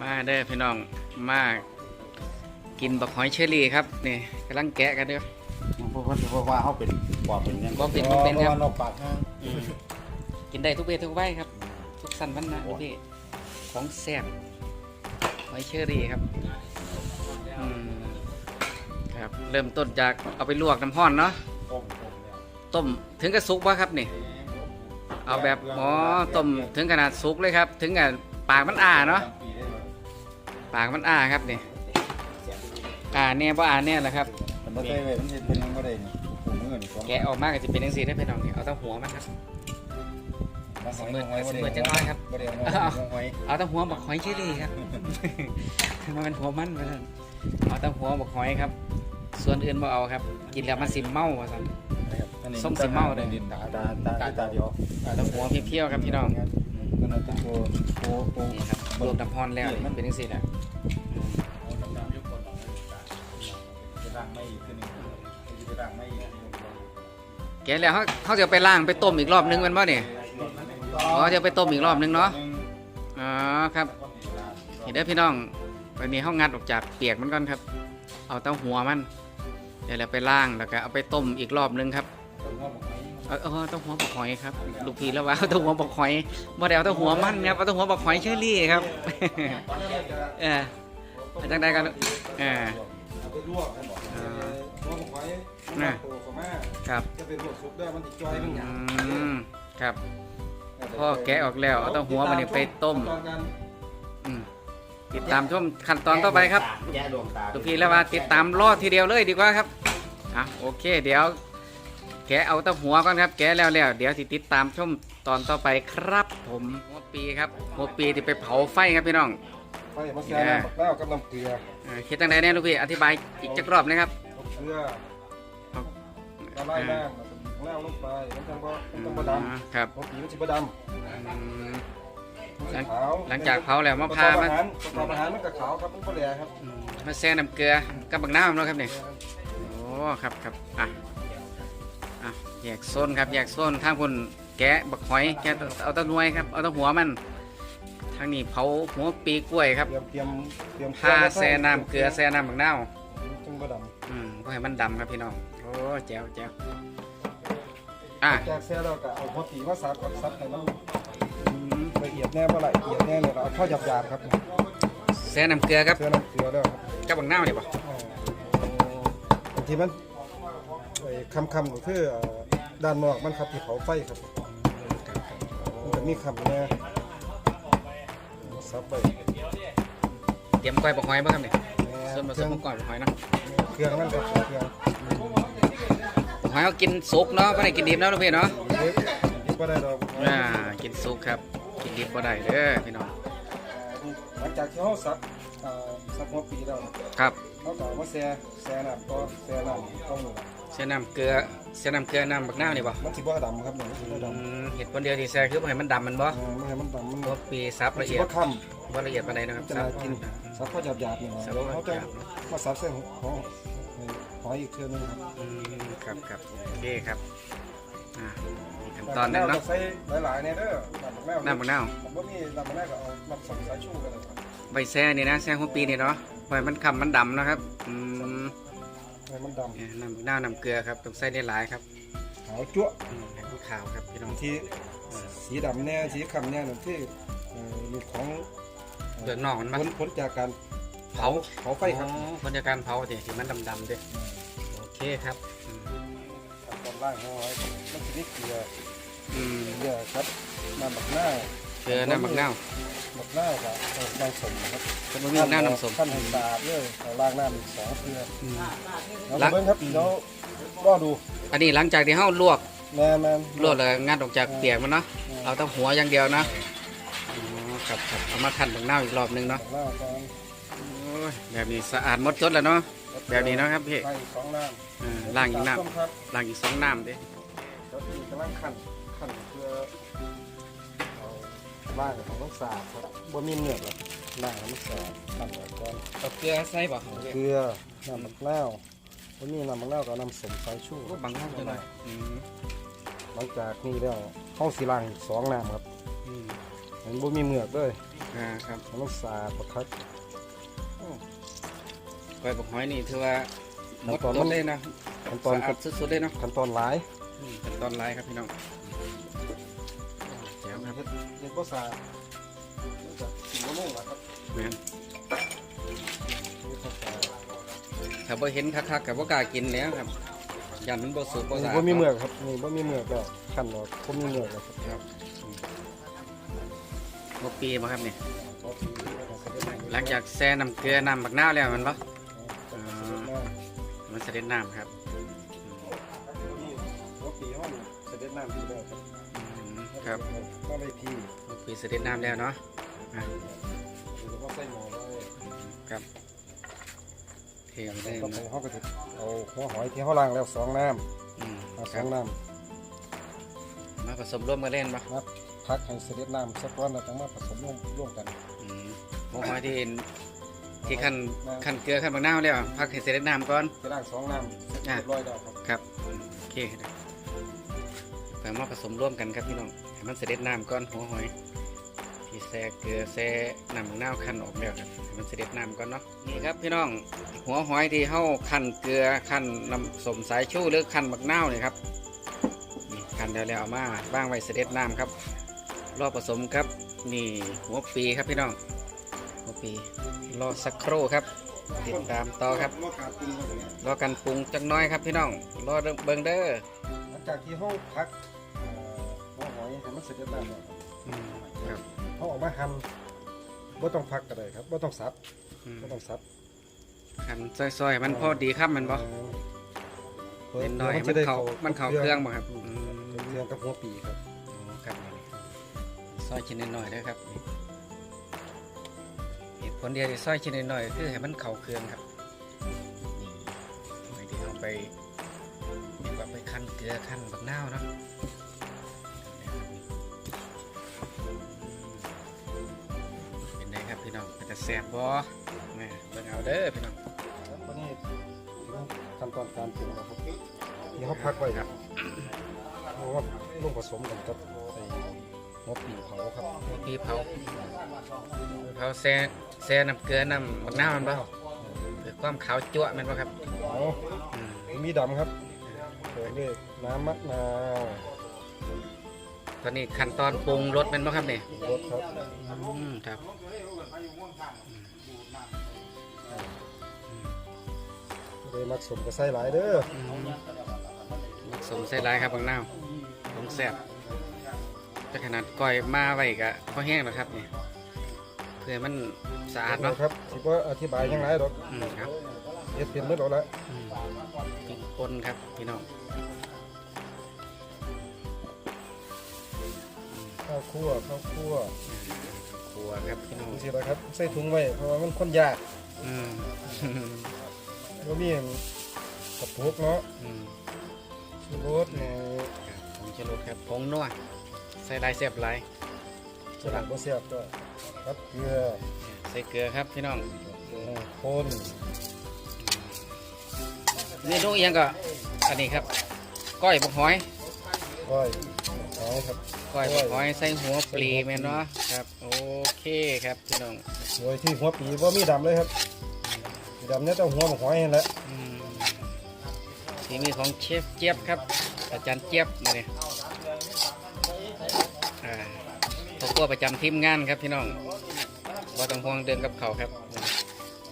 มาเด้อพี่น้องมากินบักหอยเชอรี่ครับนี่กำลังแกะกันเด้อเพราะว่าเพราะว่าเขาเป็นปอบเป็นหยังบ่เป็นบ่เป็นครับพาะว่าเราปากนะอืมกินได้ทุกเพศทุกวัยครับ ทุกสันวันนะพี่ของแซ่บหอยเชอรี่ครับอืมครับเริ่มต้นจากเอาไปลวกน้ำห้อนเนาะต้มต้มเนี่ยต้มถึงกับสุกวะครับนี่ เอาแบบอ๋อต้มถึงขนาดสุกเลยครับ ถึงกับปากมันอ่าเนาะ ปากมันอ่าครับนี่อ่าเนี่ยบ่อ่าเนี่ยแหละครับมันบ่ได้เว้ยมันเฮ็ดเป็นหยังบ่ได้นี่ผมมือนี่ของแกะออกมาก็จะเป็นจังซี่ได้อพี่น้องนี่เอาแตั้งหัวมันครับมาหอยเบิดหอยบ่ได้เบิดจังน้อยครับบ่ได้เอาหอยเอาแตั้งหัวบักหอยเชอรี่ครับ มันเป็นหัวมันไปเลยเอาแตั้งหัวบักหอยครับ ส่วนอื่นบ่เอาครับ กินแล้วมันสิเมาว่าซั่นอันนี้ส้มสิเมาเลย ดินตาตาตาตาเดียวเอาแตั้งหัวเพี้ยวๆครับพี่น้อง ก็นั่นเป็นตัวโอ้โอ้นี่ครับ รวมน้ำพรแล้วนี่มันเป็นจังซี่แหละเอาดำๆยกก่อนจะล้างไม่อีกทีหนึงจะล้างไม่อีกแกะแล้วเขาเขาจะเอาไปล้างไปต้มอีกรอบนึงแมันบ่เนี่ยอ๋อจะเอาไปต้มอีกรอบนึงเนาะอ๋อครับ เห็นได้อพี่น้องวันนี้เขางัดออกจากเปียกมันก่อนครับ เอาเต้าหัวมันเดี๋ยวเราไปล้างแล้วก็เอาไปต้มอีกรอบนึงครับ เอาเอาเอาเต้าหัวบักหอยครับลูกพี่แล้วว่าเอาเต้าหัวบักหอยบ่ได้เอาเต้าหัวมันครับเอาเต้าหัวบักหอยเชอรี่ครับเออเอาจังใดกันเออเอาไปลวกกันบอกอ่าลวกหอยน่ะโตเข้ามาครับจะเป็นลวกซุปได้มันติดจอยมันหยาอืมครับพ่อแกะออกแล้วเอาเต้าหัวมันนี่ไปต้มตอนกันอืมติดตามชมขั้นตอนต่อไปครับแย่ดวงตาลูกพี่แล้วว่าติดตามรอดทีเดียวเลยดีกว่าครับอะโอเค เดี๋ยว แกะเอาแตะหัวก่อนครับ แกะแล้วแล้วเดี๋ยวสิติดตามชมตอนต่อไปครับผมหัวปีครับหัวปีที่ไปเผาไฟครับพี่น้องไฟมาแซ่น้ำบักแล้วกับน้ำเกลือเอ่อคิดตั้งไหนเนี่ยลูกพี่อธิบายอีกจักรอบนะครับเอาเกลือเอาละลายน้ำแล้วลงไปมันจังบ่มันจังบ่ดอ่าครับำเพราะผีมันสิบ่ดอืมำหลังขาวหลังจากเผาแล้วมาประพากอบมาอาหารประกอบอาหารมันก็ขาวครับมันบ่แหลครับอืมมาแซ่น้ำเกลือกับบักน้ำเนาะครับเนี่ยโอ้ครับครับอะ อะแยกโซนครับแยกโซนทางคนแกะบักหอยแกะเอาแตะหน่วยครับเอาแตะหัวมัน ทางนี้เผาหัวปีกล้วยครับเตรียมเตรียมเตรียมผ้าแซ่น้ำเกลือแซ่น้ำบักนาวจังบ่ดอืมเพื่อให้มันดำครับพี่น้องโอ้แจ๋วแจ๋วอะำจากแซ่แล้วก็เอาหัวผีมาสับกับสับให้มันอืมละเอียดแน่บ่ละเอียดแน่เนี่ยเราเอาเข้าหยาบๆครับแซ่น้ำเกลือครับแซ่น้ำเกลือแล้วครับกับบักนาวนี่ป่ะบางทีมัน ไอ้คำๆก็คือเอ่อด้านนอกมันครับที่เผาไฟครับมันจะมีคำเนี่ยซับไปเตรียมก้อยบักหอยบ้างครับเนี่ยส่วนผเคสรื่อมงของก้อยบักหอยเนาะเครื่องนั่นครับเครื่องบักหอยเขากินสุกเนาะไม่ได้กินดิบเนาะลูกพี่เนาะเล็กยิบก็ได้ดอกอ่ากินสุกครับ กินดิบก็ได้เด้อพี่น้องหลังจากที่เขาซับเอ่อซับหัวปีแล้วนะครับ เขาก็เอามาแซ่แซ่น้ำก็แซ่น้ำต้องแซ่น้ำเกลือแซ่น้ำเกลือน้ำบักนาวนี่ป่ะมันสิบ่ดำครับเนี่ยมันสิบ่ดอืมเห็ดคนเดียวที่แซ่คือบ่ให้มันดำมันบ่ำเออไม่ให้มันดำมันหัวปีซับมันละสิเอียดบ่ค่บ่ละเอียดปานใดนะคำรับจะซับ น่ากินซับข้าวหยาบๆเนี่ยนะซับเดี๋ยวข้าวเขาจะหยาบ มาซับเส้นของหอยอีกเทื่อนึงครับอืมครับครับโอเคครับอ่าอีกขั้นตอนหนึงเนาะใส่หลายๆเนี่ยเด้อน้ำมะนาวน้ำบักนาวผมว่ามีน้ำมะนาวก็เอาน้ำส้มสายชูกันเลยครับใบแซ่นี่นะแซ่หัวปีนี่เนาะปล่อยมันคำมันดำนะครับอืม ให้มันดเนี่ยน้ำบักนาวน้ำเกลือครับต้องใส่ได้หลายครับำขาวจั๊วะอืมให้มันขาวครับพี่น้องบางทีสีดำแน่สีคำแน่นั่นที่เอ่อมีของเดือดนอกมันผมาลผลจากการเผาเผาไฟครับอ๋อคนจากการเผาสิที่มันดำๆเด้โอเคครับอืมขั้นตอนล่างของหอยมันจะมีเกลืออืมเกลือครับน้ำบักหน้าวเกลือน้ำบักนาว บักหน้าวกับเอาน้ำส้มนะครับก็บ่มีน้ำน้ำส้มขั้นให้สะอาดเลยเอาล้างน้ำอีกสองเกลืออืมแล้วล้างเบิ้งครับเดี๋ยวรอดูอันนี้หลังจากที่เฮาลวกแม่แม่ลวกแล้วงัดออกจากเปียกมันเนาะเอาแต่หัวอย่างเดียวนะอ๋อครับครับเอามาคั่นบักนาวอีกรอบหนึงเนาะบักหน้าวก่อนโอ้ยแบบนี้สะอาดหมดจดแล้วเนาะแบบนี้เนาะครับพี่ล้างอีกสองน้ำอ่าล้างอีกน้ส้มครับำล้างอีกสองน้ำเด้ก็คือกำลังขันขันเพื่อเอา ล่างของต้องสาบครับบ่มีเนื้อหรอกล่างให้มันสาบขันไว้ก่อนเอาเกลือใส่บ่เกลือน้ำมะนาวบ่มีน้ำมะนาวก็เอาน้ำส้มสายชูบางห้องจังหน่อยอืมหลังจากนี้แล้วห้องสีล่างอีกสองน้ำครับอืมเห็นบ่มีเมือกเลยคอ่าครับให้มันสะอาดบักคักก้อยบักหอยนี่ถือว่าหมดขั้นตอนต้นเลยนะขั้นตอนสะอาดสุดๆเลยเนาะขั้นตอนหลายอืมขั้นตอนไรครับพี่น้อง แจ๋วครับเฮ็ดเฮ็ดบ่สะอาดมันจะสิบ่ลงล่ะครับแม่นเฮ็ดบ่สะอาดถ้าบ่เห็นคักๆกับบ่กล้ากินแล้วครับยันมันบ่สุกบ่นี่สะอาดบ่มีเมือกครับนี่บ่มีเมือกแล้วขั้นออกบ่มีเมือกแล้วครับครับบ่ปีบ่ครับนี่เอาทีแล้วก็เสด็จน้ำหลังจากแช่น้ำเกลือน้ำบักนาวแล้วแมันบ่อ่ามันเสด็จน้ำครับนี่หัวปีห้องเสด็จน้ำดีแล้วครับ อืมครับมาไว้พี่บ่ปีเสด็จน้ำแล้วเนาะอะหรือว่าใส่หม้อไว้ครับเทไปได้ต่อไปเนาะเฮาก็จะเอาหัวหอยที่เฮาล้างแล้วสองน้อืมำเอาคสรัอบงน้มาผสมร่วมกันเล่นบ่ำมาพักให้เสด็จน้ำสักก้อนแล้วต้องมาผสมร่วมร่วมกัน อืมหมูหอยที่ที่ขั้นขั้นเกลือขั้นบักนาวแล้วพักให้เสด็จน้ำก่อน จะล้างสองน้ำเรียบร้อยแล้วครับ ครับ โอเค ครับไปมาผสมร่วมกันครับพี่น้องให้มันเสด็จน้ำก่อนหัวหอยที่แซ่เกลือแซ่น้ำมะนาวคั้นออกแล้วครับให้มันเสด็จน้ำก่อนเนาะนี่ครับพี่น้องหัวหอยที่เฮาคั้นเกลือคั้นน้ำสมสายชูหรือคั้นมะนาวนี่ครับนี่คั้นแล้วแล้วเอามาบ้างไว้เสด็จน้ำครับ รอผสมครับนี่หัวปีครับพี่น้องหัวปีรอสักครู่ครับติดตามต่อครับรอการปรุงครับรอกันปรุงจักหน้อยครับพี่น้องรอเบิ่งเด้อหลังจากที่เฮาพัก มันเสด็จน้ำแล้วครับอืมครับเฮาเออกมาหั่นบ่ต้องพักก็ได้ครับบ่ต้องสับอืมบ่ต้องสับขันซอยๆ มันพอดีครับมันบ่เออเล่นน้อยดี๋วมันจะได้เขามันเขาเครื่องบ่ครับอือืมมเครื่องกับหัวปีครับโอ้ครับซอยชิ้นน้อยๆเด้อครับเหตุผลเดียวที่ซอยชิ้นน้อยๆคือให้มันเข้าเครื่องครับนี่ไม่ได้เอาไปเรียกว่าไปคั่นเกลือคั่นบักนาวเนาะ พี่น้องเป็นจะแซ่บบ่แม่เบิ่งเอาเด้อพี่น้องวันนี้ขั้นตอนการปรุงนะครับที่เขาพักไว้ครับเพราะว่าลงผสมกันกับไอ้หัวปีเผาครับพี่เผาเผาแซ่แซ่น้ำเกลือน้ำบักนาวมันบ่เพื่อความขาวจั่วแมันบ่ครับเผาอืมมีดำครับเปิดด้วยน้ำมะนาวตอนนี้ขั้นตอนปรุงรสแมันบ่ครับนี่รสครับอืมครับ เลยมักสมกับไส้หลายเด้อผสมใส่ลายครับบักนาวผมแซ่บแต่ขนาดก้อยมาไว้ก็พอแห้งแล้วครับเนี่ยเพื่อมันสะอาดเนาะครับสิบ่อธิบายยังไงหรอกอืมครับเฮ็ดเป็นเมื่อหรอกละอืมพริกป่นครับพี่น้องข้าวคั่วข้าวคั่ว ครัวครับพี่น้องดูสิละครับใส่ถุงไว้เพราะว่ามันคนยากอืมบ่มีกระปุกเนาะอืมชูรสหน่อยครับผงชูรสครับผงนัวใส่ลายเสียบลายสลัดบ่แซ่บก็ครับเกลือใส่เกลือครับพี่น้องเกลือคนเมนูอิหยังก็อันนี้ครับ ก้อยบักหอยก้อยหอยครับก้อยบักหอยใส่หัวปลีแม่นเนาะครับโอ เคครับพี่น้องโดยที่หัวปีบ่มีดำเลยครับมีดำเนี่ยต้องหัวบักหอยนั่นแหละอืมทีมีของเชฟเจี๊ยบครับ อาจารย์เจี๊ยบมาเนี่ยอ่าตัวครัวประจำทีมงานครับพี่น้องว่าต้องห่วงเดินกับเขาวครับ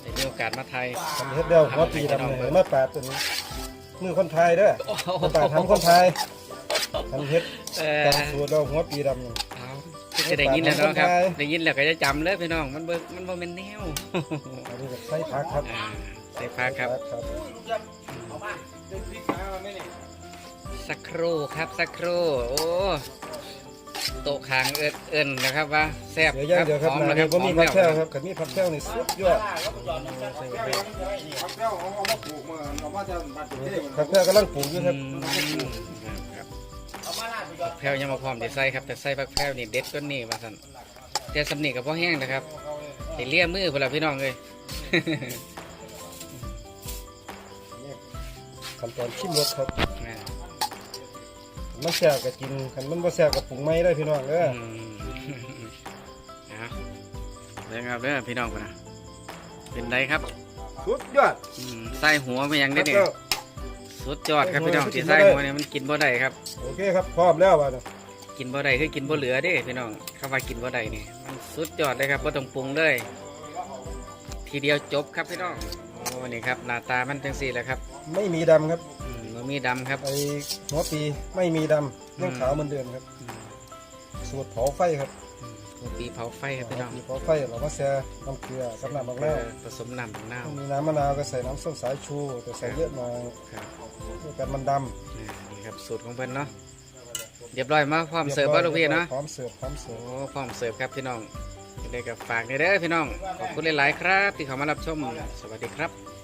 ได้มีโอกาสมาไทยทำเฮ็ดเดียวหัวปีดำเนี่ยมาปาดตัวนี้มือคนไทยเด้อโอ้โหมาปาดทำคนไทยทำเฮ็ดเออตามสูตรเราหัวปีดำเนี่ยเอา จะได้ยินแล้วเนาะครับได้ยินแล้วก็จะจำเลยพี่น้องมันเบิกมันบ่เป็นแนวอันนี้ก็ใส่ผักครับอ่าใส่พักครับ สักครู่ครับสักครู่โอ้โตะคางเอิ้นเอิ้นนะครับว่าแซ่บเดี๋ยวย่างเดี๋ยวครับหอมนาแล้วคนี้รับก็มีหอผัแก้วแล้วครับกับมีผักแก้วนี่สุดยอดผักแก้วกำลังปลูกอยู่คอืรับมครับ ผักแพรวยังมาพร้อมจะใส่ครับแต่ใส่ผักแพรวนี่เด็ดต้นนี้มาสั่นแต่สำนีกับพ่อแห้งนะครับติเลี่ยมือพวกเราพี่น้องเลยขั้นตอนชิมรสครับอ่ามันแซ่บก็กินคันมันบ่แซ่บก็ปรุงใหม่ได้พี่น้องเด้ออืมเอาเด้อครับเด้อพี่น้องพุ่นนะเป็นไดครับสุดยอดอืมใส่หัวไปยังได้แล้วเนี่ยก็ สุดยอดครับใส่พี่หัวน้องกิที่นบ่ใส่ได้หัวเนี่ยมันกินบ่ได้ครับ โอเคครับพร้อมแล้วว่ะนะกินบ่ได้คือกินบ่เหลือเด้พี่น้องคำว่ากินบ่ได้นี่มันสุดยอดเลยครับบ่ต้องปรุงเลย ทีเดียวจบครับพี่น้องโอ้นี่ครับหน้าตามันจังซี่แหละครับไม่มีดำครับอืมบ่มีดำครับ ไอหัวปีไม่มีดำยังขาวเหมือนเดิมครับอืมสูตรเผาไฟครับอืมหัว ปีเผาไฟครับพี่น้องปีเผาไฟเราก็แช่น้ำเกลือกับน้ำมะนาวผสมน้ำมะนาวมีน้ำมะนาวก็ใส่น้ำส้มสายชูแต่ใส่เยอะหน่อยครับเพื่อกันมันดอ่านี่ครับสูตรของเพิ่นเนาะเรียบร้อยมาพร้อำมเสิร์ฟบ่ลูกพี่เนาะพร้อมเสิร์ฟพร้อมเสิโอ้ร์ฟพร้อมเสิร์ฟครับพี่น้องยังได้กับฝากเด้อพี่น้องขอบคุณหลายๆครับ ที่เข้ามารับชมสวัสดีครับ